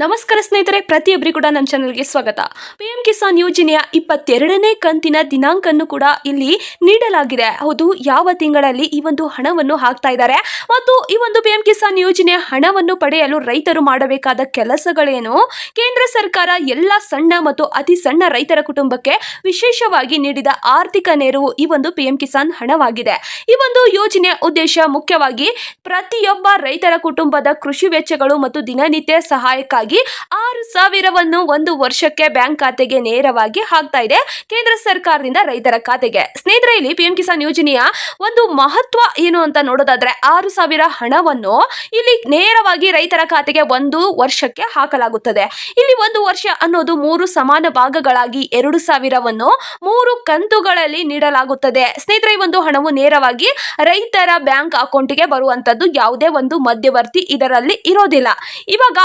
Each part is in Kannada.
ನಮಸ್ಕಾರ ಸ್ನೇಹಿತರೆ, ಪ್ರತಿಯೊಬ್ಬರಿಗೂ ಕೂಡ ನಮ್ಮ ಚಾನಲ್ಗೆ ಸ್ವಾಗತ. ಪಿ ಎಂ ಕಿಸಾನ್ ಯೋಜನೆಯ ಇಪ್ಪತ್ತೆರಡನೇ ಕಂತಿನ ದಿನಾಂಕನ್ನು ಕೂಡ ಇಲ್ಲಿ ನೀಡಲಾಗಿದೆ. ಹೌದು, ಯಾವ ತಿಂಗಳಲ್ಲಿ ಈ ಒಂದು ಹಣವನ್ನು ಹಾಕ್ತಾ ಇದ್ದಾರೆ? ಮತ್ತು ಈ ಒಂದು ಪಿ ಎಂ ಕಿಸಾನ್ ಯೋಜನೆಯ ಹಣವನ್ನು ಪಡೆಯಲು ರೈತರು ಮಾಡಬೇಕಾದ ಕೆಲಸಗಳೇನು? ಕೇಂದ್ರ ಸರ್ಕಾರ ಎಲ್ಲ ಸಣ್ಣ ಮತ್ತು ಅತಿ ಸಣ್ಣ ರೈತರ ಕುಟುಂಬಕ್ಕೆ ವಿಶೇಷವಾಗಿ ನೀಡಿದ ಆರ್ಥಿಕ ನೆರವು ಈ ಒಂದು ಪಿ ಎಂ ಕಿಸಾನ್ ಹಣವಾಗಿದೆ. ಈ ಒಂದು ಯೋಜನೆಯ ಉದ್ದೇಶ ಮುಖ್ಯವಾಗಿ ಪ್ರತಿಯೊಬ್ಬ ರೈತರ ಕುಟುಂಬದ ಕೃಷಿ ವೆಚ್ಚಗಳು ಮತ್ತು ದಿನನಿತ್ಯ ಸಹಾಯಕ್ಕಾಗಿ ಆರು ಸಾವಿರವನ್ನು ಒಂದು ವರ್ಷಕ್ಕೆ ಬ್ಯಾಂಕ್ ಖಾತೆಗೆ ನೇರವಾಗಿ ಹಾಕ್ತಾ ಇದೆ ಕೇಂದ್ರ ಸರ್ಕಾರದಿಂದ ರೈತರ ಖಾತೆಗೆ. ಸ್ನೇಹಿತರೆ, ಇಲ್ಲಿ ಪಿಎಂ ಕಿಸಾನ್ ಯೋಜನೆಯ ಒಂದು ಮಹತ್ವ ಏನು ಅಂತ ನೋಡೋದಾದ್ರೆ ಆರು ಸಾವಿರ ಹಣವನ್ನು ಇಲ್ಲಿ ನೇರವಾಗಿ ರೈತರ ಖಾತೆಗೆ ಒಂದು ವರ್ಷಕ್ಕೆ ಹಾಕಲಾಗುತ್ತದೆ. ಇಲ್ಲಿ ಒಂದು ವರ್ಷ ಅನ್ನೋದು ಮೂರು ಸಮಾನ ಭಾಗಗಳಾಗಿ ಎರಡು ಸಾವಿರವನ್ನು ಮೂರು ಕಂತುಗಳಲ್ಲಿ ನೀಡಲಾಗುತ್ತದೆ. ಸ್ನೇಹಿತರೆ, ಈ ಒಂದು ಹಣವು ನೇರವಾಗಿ ರೈತರ ಬ್ಯಾಂಕ್ ಅಕೌಂಟ್ಗೆ ಬರುವಂತದ್ದು ಯಾವುದೇ ಒಂದು ಮಧ್ಯವರ್ತಿ ಇದರಲ್ಲಿ ಇರೋದಿಲ್ಲ. ಇವಾಗ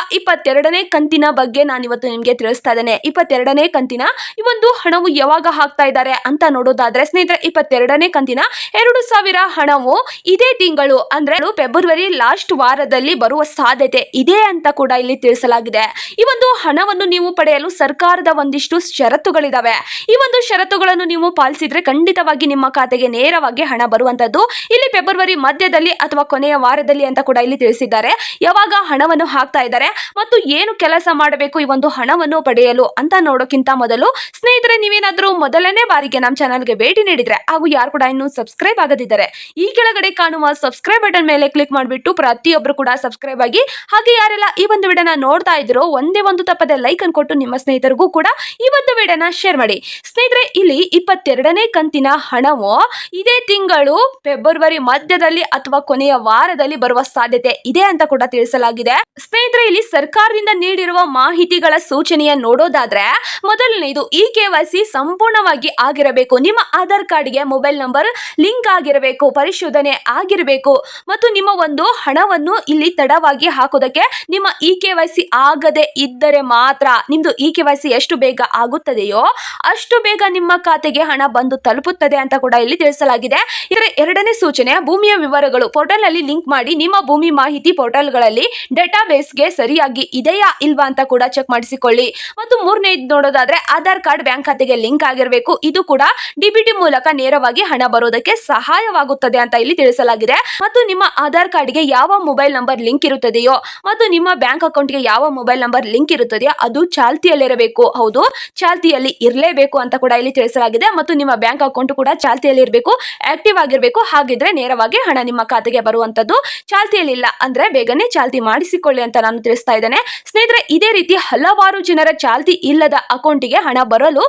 ಇಪ್ಪತ್ತೆರಡನೇ ಕಂತಿನ ಬಗ್ಗೆ ನಾನು ಇವತ್ತು ನಿಮಗೆ ತಿಳಿಸ್ತಾ ಇದ್ದೇನೆ. ಇಪ್ಪತ್ತೆರಡನೇ ಕಂತಿನ ಈ ಒಂದು ಹಣವು ಯಾವಾಗ ಹಾಕ್ತಾ ಇದ್ದಾರೆ ಅಂತ ನೋಡೋದಾದ್ರೆ ಸ್ನೇಹಿತರೆ, ಇಪ್ಪತ್ತೆರಡನೇ ಕಂತಿನ ಎರಡು ಸಾವಿರ ಹಣವು ಇದೇ ತಿಂಗಳು, ಅಂದ್ರೆ ಫೆಬ್ರವರಿ ಲಾಸ್ಟ್ ವಾರದಲ್ಲಿ ಬರುವ ಸಾಧ್ಯತೆ ಇದೆ ಅಂತ ಕೂಡ ಇಲ್ಲಿ ತಿಳಿಸಲಾಗಿದೆ. ಈ ಒಂದು ಹಣವನ್ನು ನೀವು ಪಡೆಯಲು ಸರ್ಕಾರದ ಒಂದಿಷ್ಟು ಷರತ್ತುಗಳಿದಾವೆ. ಈ ಒಂದು ಷರತ್ತುಗಳನ್ನು ನೀವು ಪಾಲಿಸಿದ್ರೆ ಖಂಡಿತವಾಗಿ ನಿಮ್ಮ ಖಾತೆಗೆ ನೇರವಾಗಿ ಹಣ ಬರುವಂತದ್ದು ಇಲ್ಲಿ ಫೆಬ್ರವರಿ ಮಧ್ಯದಲ್ಲಿ ಅಥವಾ ಕೊನೆಯ ವಾರದಲ್ಲಿ ಅಂತ ಕೂಡ ಇಲ್ಲಿ ತಿಳಿಸಿದ್ದಾರೆ. ಯಾವಾಗ ಹಣವನ್ನು ಹಾಕ್ತಾ ಇದ್ದಾರೆ ಮತ್ತು ಏನು ಕೆಲಸ ಮಾಡಬೇಕು ಈ ಒಂದು ಹಣವನ್ನು ಪಡೆಯಲು ಅಂತ ನೋಡೋಕ್ಕಿಂತ ಮೊದಲು ಸ್ನೇಹಿತರೆ, ನೀವೇನಾದರೂ ಮೊದಲನೇ ಬಾರಿಗೆ ನಮ್ಮ ಚಾನಲ್ಗೆ ಭೇಟಿ ನೀಡಿದ್ರೆ ಹಾಗೂ ಯಾರು ಕೂಡ ಇನ್ನೂ ಸಬ್ಸ್ಕ್ರೈಬ್ ಆಗದಿದ್ದರೆ ಈ ಕೆಳಗಡೆ ಕಾಣುವ ಸಬ್ಸ್ಕ್ರೈಬ್ ಬಟನ್ ಮೇಲೆ ಕ್ಲಿಕ್ ಮಾಡಿಬಿಟ್ಟು ಪ್ರತಿಯೊಬ್ಬರು ಕೂಡ ಸಬ್ಸ್ಕ್ರೈಬ್ ಆಗಿ ಹಾಗೆ ಯಾರೆಲ್ಲ ಈ ಒಂದು ವಿಡಿಯೋನ ನೋಡ್ತಾ ಇದ್ರೋ ಒಂದೇ ಒಂದು ತಪ್ಪದೆ ಲೈಕ್ ಅನ್ನು ಕೊಟ್ಟು ನಿಮ್ಮ ಸ್ನೇಹಿತರಿಗೂ ಕೂಡ ಈ ಒಂದು ವಿಡಿಯೋನ ಶೇರ್ ಮಾಡಿ. ಸ್ನೇಹಿತರೆ, ಇಲ್ಲಿ ಇಪ್ಪತ್ತೆರಡನೇ ಕಂತಿನ ಹಣವು ಇದೇ ತಿಂಗಳು ಫೆಬ್ರವರಿ ಮಧ್ಯದಲ್ಲಿ ಅಥವಾ ಕೊನೆಯ ವಾರದಲ್ಲಿ ಬರುವ ಸಾಧ್ಯತೆ ಇದೆ ಅಂತ ಕೂಡ ತಿಳಿಸಲಾಗಿದೆ. ಸ್ನೇಹಿತರೆ, ಇಲ್ಲಿ ಸರ್ಕಾರದಿಂದ ನೀಡಿರುವ ಮಾಹಿತಿಗಳ ಸೂಚನೆಯ ನೋಡೋದಾದ್ರೆ, ಮೊದಲನೇದು ಇ ಕೆ ವೈ ಸಿ ಸಂಪೂರ್ಣವಾಗಿ ಆಗಿರಬೇಕು. ನಿಮ್ಮ ಆಧಾರ್ ಕಾರ್ಡ್ಗೆ ಮೊಬೈಲ್ ನಂಬರ್ ಲಿಂಕ್ ಆಗಿರಬೇಕು, ಪರಿಶೋಧನೆ ಆಗಿರಬೇಕು ಮತ್ತು ನಿಮ್ಮ ಒಂದು ಹಣವನ್ನು ಇಲ್ಲಿ ತಡವಾಗಿ ಹಾಕೋದಕ್ಕೆ ನಿಮ್ಮ ಇ ಕೆ ವೈ ಸಿ ಆಗದೆ ಇದ್ದರೆ ಮಾತ್ರ ನಿಮ್ದು ಇ ಕೆ ವೈ ಸಿ ಎಷ್ಟು ಬೇಗ ಆಗುತ್ತದೆಯೋ, ಅಷ್ಟು ಬೇಗ ನಿಮ್ಮ ಖಾತೆಗೆ ಹಣ ಬಂದು ತಲುಪುತ್ತದೆ ಅಂತ ಕೂಡ ಇಲ್ಲಿ ತಿಳಿಸಲಾಗಿದೆ. ಇದರ ಎರಡನೇ ಸೂಚನೆ, ಭೂಮಿಯ ವಿವರಗಳು. ಪೋರ್ಟಲ್ನಲ್ಲಿ ಲಿಂಕ್ ಮಾಡಿ ನಿಮ್ಮ ಭೂಮಿ ಮಾಹಿತಿ ಪೋರ್ಟಲ್ಗಳಲ್ಲಿ ಡೇಟಾಬೇಸ್ಗೆ ಸರಿಯಾಗಿ ಇದೆಯಾ ಇಲ್ವಾ ಅಂತ ಕೂಡ ಚೆಕ್ ಮಾಡಿಸಿಕೊಳ್ಳಿ. ಮತ್ತು ಮೂರನೇದು ನೋಡೋದಾದ್ರೆ ಆಧಾರ್ ಕಾರ್ಡ್ ಬ್ಯಾಂಕ್ ಖಾತೆಗೆ ಲಿಂಕ್ ಆಗಿರಬೇಕು. ಇದು ಕೂಡ ಡಿಬಿಟಿ ಮೂಲಕ ನೇರವಾಗಿ ಹಣ ಬರೋದಕ್ಕೆ ಸಹಾಯವಾಗುತ್ತದೆ ಅಂತ ಇಲ್ಲಿ ತಿಳಿಸಲಾಗಿದೆ. ಮತ್ತು ನಿಮ್ಮ ಆಧಾರ್ ಕಾರ್ಡ್ಗೆ ಯಾವ ಮೊಬೈಲ್ ನಂಬರ್ ಲಿಂಕ್ ಇರುತ್ತದೆಯೋ ಮತ್ತು ನಿಮ್ಮ ಬ್ಯಾಂಕ್ ಅಕೌಂಟ್ಗೆ ಯಾವ ಮೊಬೈಲ್ ನಂಬರ್ ಲಿಂಕ್ ಇರುತ್ತದೆಯೋ ಅದು ಚಾಲ್ತಿಯಲ್ಲಿರಬೇಕು. ಹೌದು, ಚಾಲ್ತಿಯಲ್ಲಿ ಇರಲೇಬೇಕು ಅಂತ ಕೂಡ ಇಲ್ಲಿ ತಿಳಿಸಲಾಗಿದೆ. ಮತ್ತು ನಿಮ್ಮ ಬ್ಯಾಂಕ್ ಅಕೌಂಟ್ ಕೂಡ ಚಾಲ್ತಿಯಲ್ಲಿ ಇರಬೇಕು, ಆಕ್ಟಿವ್ ಆಗಿರಬೇಕು. ಹಾಗಿದ್ರೆ ನೇರವಾಗಿ ಹಣ ನಿಮ್ಮ ಖಾತೆಗೆ ಬರುವಂತದ್ದು ಚಾಲ್ತಿಯಲ್ಲಿ ಇಲ್ಲ ಅಂದ್ರೆ ಬೇಗನೆ ಚಾಲ್ತಿ ಮಾಡಿಸಿಕೊಳ್ಳಿ. ಅಂತ ನಾನು ತಿಳಿಸ್ತಾ ಇದ್ದೇನೆ. ಸ್ನೇಹಿತರೆ, ಇದೇ ರೀತಿ ಹಲವಾರು ಜನರ ಚಾಲ್ತಿ ಇಲ್ಲದ ಅಕೌಂಟಿಗೆ ಹಣ ಬರಲು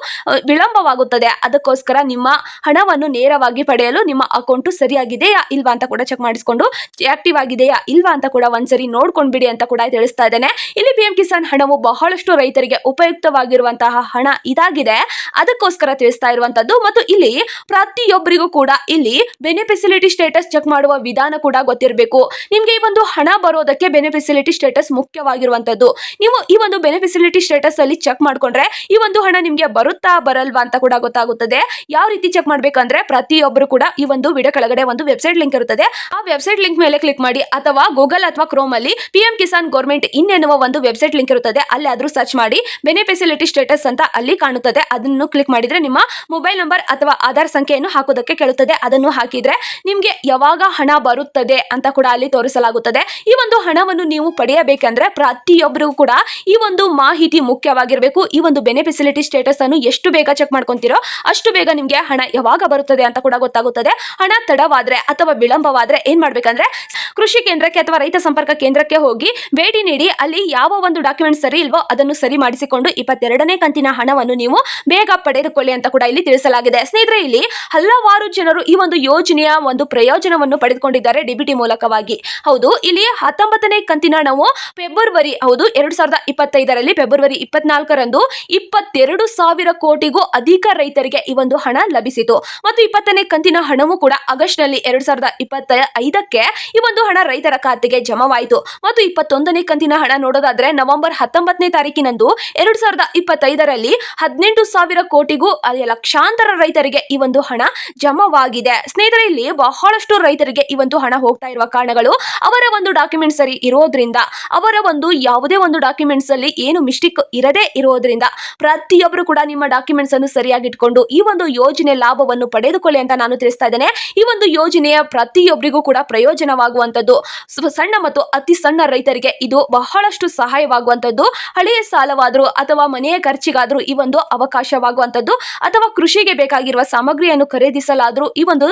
ವಿಳಂಬವಾಗುತ್ತದೆ. ಅದಕ್ಕೋಸ್ಕರ ನಿಮ್ಮ ಹಣವನ್ನು ನೇರವಾಗಿ ಪಡೆಯಲು ನಿಮ್ಮ ಅಕೌಂಟ್ ಸರಿಯಾಗಿದೆಯಾ ಇಲ್ವಾ ಅಂತ ಕೂಡ ಚೆಕ್ ಮಾಡಿಸ್ಕೊಂಡು ಆಕ್ಟಿವ್ ಆಗಿದೆಯಾ ಇಲ್ವಾ ಅಂತ ಕೂಡ ಒಂದ್ಸರಿ ನೋಡ್ಕೊಂಡು ಬಿಡಿ ಅಂತ ಕೂಡ ತಿಳಿಸ್ತಾ ಇದ್ದೇನೆ. ಇಲ್ಲಿ ಪಿ ಕಿಸಾನ್ ಹಣವು ಬಹಳಷ್ಟು ರೈತರಿಗೆ ಉಪಯುಕ್ತವಾಗಿರುವಂತಹ ಹಣ ಇದಾಗಿದೆ. ಅದಕ್ಕೋಸ್ಕರ ತಿಳಿಸ್ತಾ ಇರುವಂತದ್ದು ಮತ್ತು ಇಲ್ಲಿ ಪ್ರತಿಯೊಬ್ಬರಿಗೂ ಕೂಡ ಇಲ್ಲಿ ಬೆನಿಫಿಸಿಲಿಟಿ ಸ್ಟೇಟಸ್ ಚೆಕ್ ಮಾಡುವ ವಿಧಾನ ಕೂಡ ಗೊತ್ತಿರಬೇಕು. ನಿಮ್ಗೆ ಈ ಒಂದು ಹಣ ಬರೋದಕ್ಕೆ ಬೆನಿಫಿಸಿಲಿಟಿ ಸ್ಟೇಟಸ್ ಮುಖ್ಯವಾಗಿರುವಂತದ್ದು. ನೀವು ಈ ಒಂದು ಬೆನಿಫಿಸಿಲಿಟಿ ಸ್ಟೇಟಸ್ ಅಲ್ಲಿ ಚೆಕ್ ಮಾಡ್ಕೊಂಡ್ರೆ ಈ ಒಂದು ಹಣ ನಿಮಗೆ ಬರುತ್ತಾ ಬರಲ್ವಾ ಅಂತ ಕೂಡ ಗೊತ್ತಾಗುತ್ತದೆ. ಯಾವ ರೀತಿ ಚೆಕ್ ಮಾಡ್ಬೇಕಂದ್ರೆ ಪ್ರತಿಯೊಬ್ಬರು ಕೂಡ ಈ ಒಂದು ವಿಡಿಯೋ ಕೆಳಗಡೆ ಒಂದು ವೆಬ್ಸೈಟ್ ಲಿಂಕ್ ಇರುತ್ತದೆ. ಆ ವೆಬ್ಸೈಟ್ ಲಿಂಕ್ ಮೇಲೆ ಕ್ಲಿಕ್ ಮಾಡಿ ಅಥವಾ ಗೂಗಲ್ ಅಥವಾ ಕ್ರೋಮ್ ಅಲ್ಲಿ P M Kisan government in ಎನ್ನುವ ಒಂದು ವೆಬ್ಸೈಟ್ ಲಿಂಕ್ ಇರುತ್ತದೆ. ಅಲ್ಲಿ ಆದ್ರೂ ಸರ್ಚ್ ಮಾಡಿ ಬೆನಿಫಿಸಿಲಿಟಿ ಸ್ಟೇಟಸ್ ಅಂತ ಅಲ್ಲಿ ಕಾಣುತ್ತದೆ. ಅದನ್ನು ಕ್ಲಿಕ್ ಮಾಡಿದ್ರೆ ನಿಮ್ಮ ಮೊಬೈಲ್ ನಂಬರ್ ಅಥವಾ ಆಧಾರ್ ಸಂಖ್ಯೆಯನ್ನು ಹಾಕೋದಕ್ಕೆ ಕೇಳುತ್ತದೆ. ಅದನ್ನು ಹಾಕಿದ್ರೆ ನಿಮ್ಗೆ ಯಾವಾಗ ಹಣ ಬರುತ್ತದೆ ಅಂತ ಕೂಡ ಅಲ್ಲಿ ತೋರಿಸಲಾಗುತ್ತದೆ. ಈ ಒಂದು ಹಣವನ್ನು ನೀವು ಪಡೆಯಬೇಕಂದ್ರೆ ಪ್ರತಿಯೊಬ್ಬರಿಗೂ ಕೂಡ ಈ ಒಂದು ಮಾಹಿತಿ ಮುಖ್ಯವಾಗಿರಬೇಕು. ಈ ಒಂದು ಬೆನಿಫಿಸಿಲಿಟಿ ಸ್ಟೇಟಸ್ ಅನ್ನು ಎಷ್ಟು ಬೇಗ ಚೆಕ್ ಮಾಡ್ಕೊಂತೀರೋ ಅಷ್ಟು ಬೇಗ ನಿಮಗೆ ಹಣ ಯಾವಾಗ ಬರುತ್ತದೆ ಅಂತ ಕೂಡ ಗೊತ್ತಾಗುತ್ತದೆ. ಹಣ ತಡವಾದ್ರೆ ಅಥವಾ ವಿಳಂಬವಾದ್ರೆ ಏನ್ ಮಾಡ್ಬೇಕಂದ್ರೆ ಕೃಷಿ ಕೇಂದ್ರಕ್ಕೆ ಅಥವಾ ರೈತ ಸಂಪರ್ಕ ಕೇಂದ್ರಕ್ಕೆ ಹೋಗಿ ಭೇಟಿ ನೀಡಿ ಅಲ್ಲಿ ಯಾವ ಒಂದು ಡಾಕ್ಯುಮೆಂಟ್ ಸರಿ ಇಲ್ವೋ ಅದನ್ನು ಸರಿ ಮಾಡಿಸಿಕೊಂಡು ಇಪ್ಪತ್ತೆರಡನೇ ಕಂತಿನ ಹಣವನ್ನು ನೀವು ಬೇಗ ಪಡೆದುಕೊಳ್ಳಿ ಅಂತ ಕೂಡ ಇಲ್ಲಿ ತಿಳಿಸಲಾಗಿದೆ. ಸ್ನೇಹಿತರೆ, ಇಲ್ಲಿ ಹಲವಾರು ಜನರು ಈ ಒಂದು ಯೋಜನೆಯ ಒಂದು ಪ್ರಯೋಜನವನ್ನು ಪಡೆದುಕೊಂಡಿದ್ದಾರೆ ಡಿಬಿಟಿ ಮೂಲಕವಾಗಿ. ಹೌದು, ಇಲ್ಲಿ ಹತ್ತೊಂಬತ್ತನೇ ಕಂತಿನ ಹಣವು ಫೆಬ್ರವರಿ, ಹೌದು, ಎರಡು ಸಾವಿರದ ಇಪ್ಪತ್ತೈದರಲ್ಲಿ ಫೆಬ್ರವರಿ ಇಪ್ಪತ್ನಾಲ್ಕರಂದು ಇಪ್ಪತ್ತೆರಡು ಸಾವಿರ ಕೋಟಿಗೂ ಅಧಿಕ ರೈತರಿಗೆ ಈ ಒಂದು ಹಣ ಲಭಿಸಿತು. ಮತ್ತು ಇಪ್ಪತ್ತನೇ ಕಂತಿನ ಹಣವು ಕೂಡ ಆಗಸ್ಟ್ನಲ್ಲಿ ಎರಡ್ ಸಾವಿರದ ಇಪ್ಪತ್ತ ಐದಕ್ಕೆ ಈ ಒಂದು ಹಣ ರೈತರ ಖಾತೆಗೆ ಜಮವಾಯಿತು. ಮತ್ತು ಇಪ್ಪತ್ತೊಂದನೇ ಕಂತಿನ ಹಣ ನೋಡೋದಾದ್ರೆ ನವೆಂಬರ್ ಹತ್ತೊಂಬತ್ತನೇ ತಾರೀಕಿನಂದು ಎರಡ್ ಸಾವಿರದ ಇಪ್ಪತ್ತೈದರಲ್ಲಿ ಹದಿನೆಂಟು ಸಾವಿರ ಕೋಟಿಗೂ ಲಕ್ಷಾಂತರ ರೈತರಿಗೆ ಈ ಒಂದು ಹಣ ಜಮವಾಗಿದೆ. ಸ್ನೇಹಿತರೆ, ಇಲ್ಲಿ ಬಹಳಷ್ಟು ರೈತರಿಗೆ ಈ ಒಂದು ಹಣ ಹೋಗ್ತಾ ಇರುವ ಕಾರಣಗಳು ಅವರ ಒಂದು ಡಾಕ್ಯುಮೆಂಟ್ ಸರಿ ಇರೋದ್ರಿಂದ ಅವರ ಒಂದು ಯಾವುದೇ ಒಂದು ಡಾಕ್ಯುಮೆಂಟ್ಸ್ ಅಲ್ಲಿ ಏನು ಮಿಸ್ಟೇಕ್ ಇರದೇ ಇರೋದ್ರಿಂದ ಪ್ರತಿಯೊಬ್ಬರು ಕೂಡ ನಿಮ್ಮ ಡಾಕ್ಯುಮೆಂಟ್ಸ್ ಅನ್ನು ಸರಿಯಾಗಿ ಇಟ್ಕೊಂಡು ಈ ಒಂದು ಯೋಜನೆ ಲಾಭವನ್ನು ಪಡೆದುಕೊಳ್ಳಿ ಅಂತ ನಾನು ತಿಳಿಸ್ತಾ ಇದ್ದೇನೆ. ಈ ಒಂದು ಯೋಜನೆಯ ಪ್ರತಿಯೊಬ್ಬರಿಗೂ ಕೂಡ ಪ್ರಯೋಜನವಾಗುವಂಥದ್ದು ಸಣ್ಣ ಮತ್ತು ಅತಿ ಸಣ್ಣ ರೈತರಿಗೆ ಇದು ಬಹಳಷ್ಟು ಸಹಾಯವಾಗುವಂಥದ್ದು, ಹಳೆಯ ಸಾಲವಾದರೂ ಅಥವಾ ಮನೆಯ ಖರ್ಚಿಗಾದರೂ ಈ ಒಂದು ಅವಕಾಶವಾಗುವಂಥದ್ದು, ಅಥವಾ ಕೃಷಿಗೆ ಬೇಕಾಗಿರುವ ಸಾಮಗ್ರಿಯನ್ನು ಖರೀದಿಸಲಾದರೂ ಈ ಒಂದು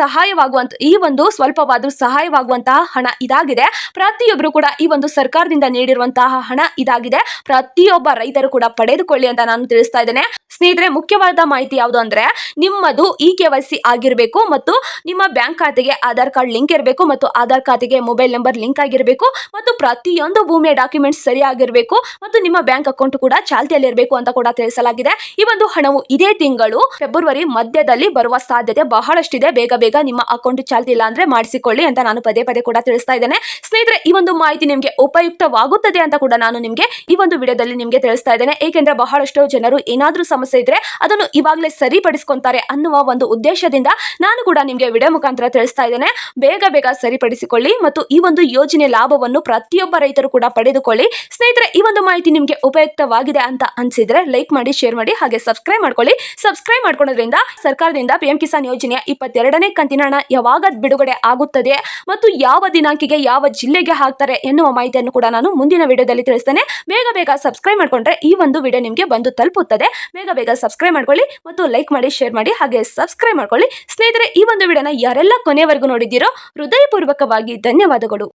ಸಹಾಯವಾಗುವಂತ ಈ ಒಂದು ಸ್ವಲ್ಪವಾದರೂ ಸಹಾಯವಾಗುವಂತಹ ಹಣ ಇದಾಗಿದೆ. ಪ್ರತಿಯೊಬ್ಬರು ಕೂಡ ಈ ಒಂದು ಸರ್ಕಾರದಿಂದ ನೀಡಿರುವಂತಹ ಹಣ ಇದಾಗಿದೆ. ಪ್ರತಿಯೊಬ್ಬ ರೈತರು ಕೂಡ ಪಡೆದುಕೊಳ್ಳಿ ಅಂತ ನಾನು ತಿಳಿಸ್ತಾ ಇದ್ದೇನೆ. ಸ್ನೇಹಿತರೆ, ಮುಖ್ಯವಾದ ಮಾಹಿತಿ ಯಾವುದು ಅಂದ್ರೆ ನಿಮ್ಮದು ಇ ಕೆ ಆಗಿರಬೇಕು ಮತ್ತು ನಿಮ್ಮ ಬ್ಯಾಂಕ್ ಖಾತೆಗೆ ಆಧಾರ್ ಕಾರ್ಡ್ ಲಿಂಕ್ ಇರಬೇಕು ಮತ್ತು ಆಧಾರ್ ಖಾತೆಗೆ ಮೊಬೈಲ್ ನಂಬರ್ ಲಿಂಕ್ ಆಗಿರಬೇಕು ಮತ್ತು ಪ್ರತಿಯೊಂದು ಭೂಮಿಯ ಡಾಕ್ಯುಮೆಂಟ್ಸ್ ಸರಿಯಾಗಿರಬೇಕು ಮತ್ತು ನಿಮ್ಮ ಬ್ಯಾಂಕ್ ಅಕೌಂಟ್ ಕೂಡ ಚಾಲ್ತಿಯಲ್ಲಿರಬೇಕು ಅಂತ ಕೂಡ ತಿಳಿಸಲಾಗಿದೆ. ಈ ಒಂದು ಹಣವು ಇದೇ ತಿಂಗಳು ಫೆಬ್ರವರಿ ಮಧ್ಯದಲ್ಲಿ ಬರುವ ಸಾಧ್ಯತೆ ಬಹಳಷ್ಟಿದೆ. ಬೇಗ ಬೇಗ ನಿಮ್ಮ ಅಕೌಂಟ್ ಚಾಲ್ತಿ ಇಲ್ಲ ಅಂದ್ರೆ ಮಾಡಿಸಿಕೊಳ್ಳಿ ಅಂತ ನಾನು ಪದೇ ಪದೇ ಕೂಡ ತಿಳಿಸ್ತಾ ಇದ್ದೇನೆ. ಸ್ನೇಹಿತರೆ, ಈ ಒಂದು ಮಾಹಿತಿ ನಿಮಗೆ ಉಪಯುಕ್ತವಾಗುತ್ತದೆ ಅಂತ ಕೂಡ ನಾನು ನಿಮಗೆ ಈ ಒಂದು ವಿಡಿಯೋದಲ್ಲಿ ನಿಮಗೆ ತಿಳಿಸ್ತಾ ಇದ್ದೇನೆ. ಏಕೆಂದ್ರೆ ಬಹಳಷ್ಟು ಜನರು ಏನಾದರೂ ಇದ್ರೆ ಅದನ್ನು ಇವಾಗಲೇ ಸರಿಪಡಿಸ್ಕೊಂತಾರೆ ಅನ್ನುವ ಒಂದು ಉದ್ದೇಶದಿಂದ ನಾನು ಕೂಡ ನಿಮಗೆ ವಿಡಿಯೋ ಮುಖಾಂತರ ತಿಳಿಸ್ತಾ ಇದ್ದೇನೆ. ಬೇಗ ಬೇಗ ಸರಿಪಡಿಸಿಕೊಳ್ಳಿ ಮತ್ತು ಈ ಒಂದು ಯೋಜನೆ ಲಾಭವನ್ನು ಪ್ರತಿಯೊಬ್ಬ ರೈತರು ಕೂಡ ಪಡೆದುಕೊಳ್ಳಿ. ಸ್ನೇಹಿತರೆ, ಈ ಒಂದು ಮಾಹಿತಿ ನಿಮಗೆ ಉಪಯುಕ್ತವಾಗಿದೆ ಅಂತ ಅನ್ಸಿದ್ರೆ ಲೈಕ್ ಮಾಡಿ, ಶೇರ್ ಮಾಡಿ ಹಾಗೆ ಸಬ್ಸ್ಕ್ರೈಬ್ ಮಾಡ್ಕೊಳ್ಳಿ. ಸಬ್ಸ್ಕ್ರೈಬ್ ಮಾಡ್ಕೊಳ್ಳೋದ್ರಿಂದ ಸರ್ಕಾರದಿಂದ ಪಿ ಎಂ ಕಿಸಾನ್ ಯೋಜನೆಯ ಇಪ್ಪತ್ತೆರಡನೇ ಕಂತಿನ ಹಣ ಯಾವಾಗ ಬಿಡುಗಡೆ ಆಗುತ್ತದೆ ಮತ್ತು ಯಾವ ದಿನಾಂಕಿಗೆ ಯಾವ ಜಿಲ್ಲೆಗೆ ಹಾಕ್ತಾರೆ ಎನ್ನುವ ಮಾಹಿತಿಯನ್ನು ಕೂಡ ನಾನು ಮುಂದಿನ ವಿಡಿಯೋದಲ್ಲಿ ತಿಳಿಸ್ತೇನೆ. ಬೇಗ ಬೇಗ ಸಬ್ಸ್ಕ್ರೈಬ್ ಮಾಡ್ಕೊಂಡ್ರೆ ಈ ಒಂದು ವಿಡಿಯೋ ನಿಮಗೆ ಬಂದು ತಲುಪುತ್ತದೆ. ಬೇಗ ಬೇಗ ಸಬ್ಸ್ಕ್ರೈಬ್ ಮಾಡ್ಕೊಳ್ಳಿ ಮತ್ತು ಲೈಕ್ ಮಾಡಿ ಶೇರ್ ಮಾಡಿ, ಹಾಗೆ ಸಬ್ಸ್ಕ್ರೈಬ್ ಮಾಡ್ಕೊಳ್ಳಿ. ಸ್ನೇಹಿತರೆ, ಈ ಒಂದು ವಿಡಿಯೋನ ಯಾರೆಲ್ಲ ಕೊನೆಯವರೆಗೂ ನೋಡಿದ್ದೀರೋ ಹೃದಯಪೂರ್ವಕವಾಗಿ ಧನ್ಯವಾದಗಳು.